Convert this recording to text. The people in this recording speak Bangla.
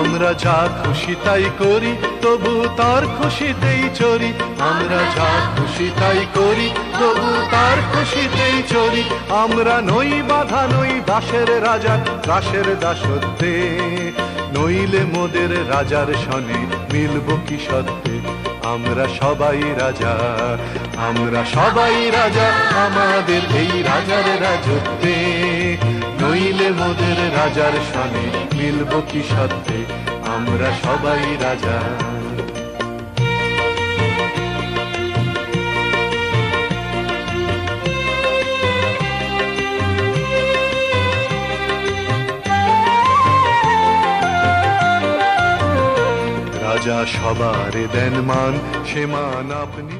আমরা যা খুশি তাই করি, তবু তার খুশিতেই চরি। আমরা যা খুশি তাই করি, তবু তার খুশিতেই চরি। আমরা নই বাধা, নই দাসের রাজা, দাসের দাসত্বে। নইলে মোদের রাজার সনে মিলব কি সত্ত্বে? আমরা সবাই রাজা, আমরা সবাই রাজা, আমাদের এই রাজার রাজত্বে। মোদের রাজার সনে মিলব কি সত্ত্বে আমরা সবাই রাজা। রাজা সবার দেন মান, সে মান আপনি